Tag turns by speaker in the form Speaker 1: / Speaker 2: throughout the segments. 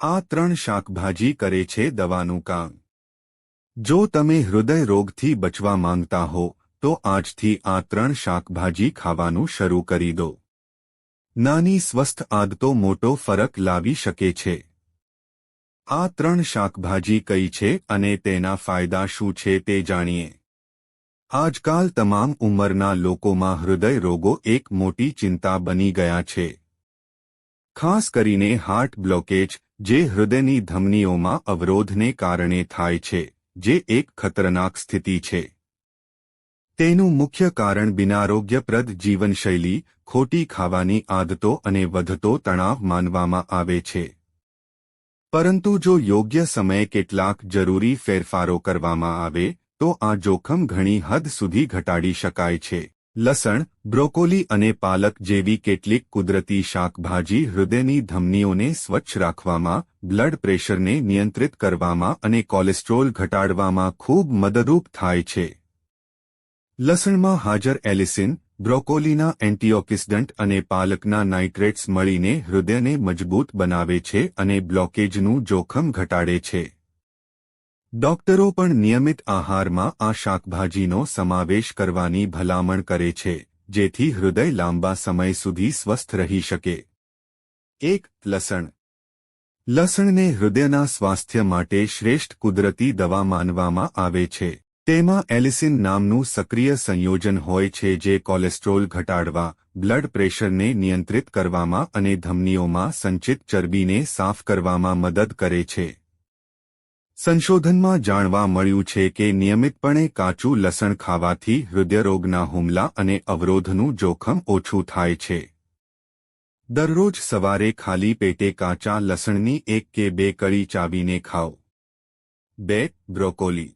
Speaker 1: આ ત્રણ શાકભાજી કરે છે દવાનું કામ. જો તમે હૃદય રોગથી બચવા માંગતા હો, તો આજથી આ ત્રણ શાકભાજી ખાવાનું શરૂ કરી દો. નાની સ્વસ્થ આદતો મોટો ફરક લાવી શકે છે. આ ત્રણ શાકભાજી કઈ છે અને તેના ફાયદા શું છે તે જાણીએ. આજકાલ તમામ ઉંમરના લોકોમાં હૃદય રોગો એક મોટી ચિંતા બની ગયા છે. ખાસ કરીને હાર્ટ બ્લોકેજ, જે હૃદયની ધમનીઓમાં અવરોધને કારણે થાય છે, જે એક ખતરનાક સ્થિતિ છે. તેનું મુખ્ય કારણ બિનારોગ્યપ્રદ જીવનશૈલી, ખોટી ખાવાની આદતો અને વધતો તણાવ માનવામાં આવે છે. પરંતુ જો યોગ્ય સમયે કેટલાક જરૂરી ફેરફારો કરવામાં આવે, તો આ જોખમ ઘણી હદ સુધી ઘટાડી શકાય છે. લસણ, બ્રોકોલી અને પાલક જેવી કેટલીક કુદરતી શાકભાજી હૃદયની ધમનીઓને સ્વચ્છ રાખવામાં, બ્લડ પ્રેશરને નિયંત્રિત કરવામાં અને કોલેસ્ટ્રોલ ઘટાડવામાં ખૂબ મદદરૂપ થાય છે. લસણમાં હાજર એલિસિન, બ્રોકોલીના એન્ટીઓક્સિડન્ટ અને પાલકના નાઇટ્રેટ્સ મળીને હૃદયને મજબૂત બનાવે છે અને બ્લોકેજનું જોખમ ઘટાડે છે. ડોક્ટરો પણ નિયમિત આહારમાં આ શાકભાજીનો સમાવેશ કરવાની ભલામણ કરે છે, જેથી હૃદય લાંબા સમય સુધી સ્વસ્થ રહી શકે. એક, લસણ. લસણને હૃદયના સ્વાસ્થ્ય માટે શ્રેષ્ઠ કુદરતી દવા માનવામાં આવે છે. તેમાં એલિસિન નામનું સક્રિય સંયોજન હોય છે જે કોલેસ્ટ્રોલ ઘટાડવા, બ્લડ પ્રેશરને નિયંત્રિત કરવામાં અને ધમનીઓમાં સંચિત ચરબીને સાફ કરવામાં મદદ કરે છે. સંશોધનમાં જાણવા મળ્યું છે કે નિયમિતપણે કાચું લસણ ખાવાથી હૃદયરોગના હુમલા અને અવરોધનું જોખમ ઓછું થાય છે. દરરોજ સવારે ખાલી પેટે કાચા લસણની એક કે બે કળી ચાવીને ખાઓ. બે, બ્રોકોલી.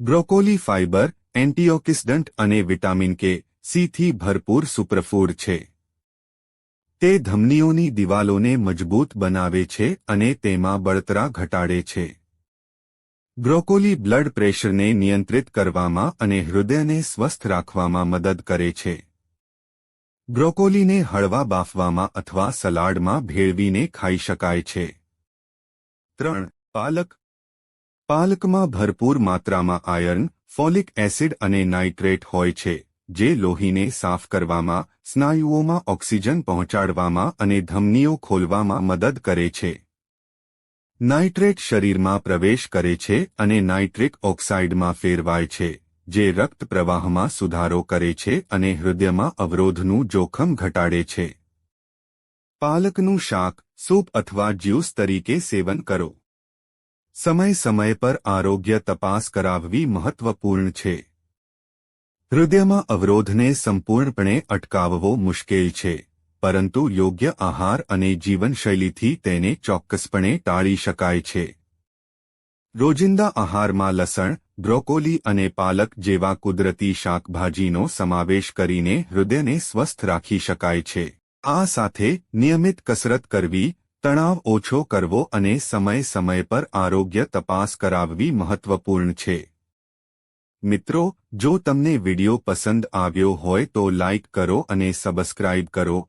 Speaker 1: બ્રોકોલી ફાઇબર, એન્ટીઓક્સિડન્ટ અને વિટામિન કે સીથી ભરપૂર સુપરફૂડ છે. તે ધમનીઓની દિવાલોને મજબૂત બનાવે છે અને તેમાં બળતરા ઘટાડે છે. બ્રોકોલી બ્લડ પ્રેશરને નિયંત્રિત કરવામાં અને હૃદયને સ્વસ્થ રાખવામાં મદદ કરે છે. બ્રોકોલીને હળવા બાફવામાં અથવા સલાડમાં ભેળવીને ખાઈ શકાય છે. ત્રણ, પાલક. પાલકમાં ભરપૂર માત્રામાં આયર્ન, ફોલિક એસિડ અને નાઇટ્રેટ હોય છે, જે લોહીને સાફ કરવામાં, સ્નાયુઓમાં ઓક્સિજન પહોંચાડવામાં અને ધમનીઓ ખોલવામાં મદદ કરે છે. નાઇટ્રેટ શરીરમાં પ્રવેશ કરે છે અને નાઇટ્રિક ઓક્સાઇડમાં ફેરવાય છે, જે રક્ત પ્રવાહમાં સુધારો કરે છે અને હૃદયમાં અવરોધનું જોખમ ઘટાડે છે. પાલકનું શાક, સૂપ અથવા જ્યુસ તરીકે સેવન કરો. સમય સમય પર આરોગ્ય તપાસ કરાવવી મહત્વપૂર્ણ છે. હૃદયમાં અવરોધને સંપૂર્ણપણે અટકાવવો મુશ્કેલ છે. પરંતુ યોગ્ય આહાર અને જીવનશૈલીથી તેને ચોક્કસપણે ટાળી શકાય છે. રોજિંદા આહારમાં લસણ, બ્રોકોલી અને પાલક જેવા કુદરતી શાકભાજીનો સમાવેશ કરીને હૃદયને સ્વસ્થ રાખી શકાય છે. આ સાથે નિયમિત કસરત કરવી, તણાવ ઓછો કરવો અને સમય સમય પર આરોગ્ય તપાસ કરાવવી મહત્વપૂર્ણ છે. મિત્રો, જો તમને વિડિયો પસંદ આવ્યો હોય તો લાઇક કરો અને સબસ્ક્રાઇબ કરો.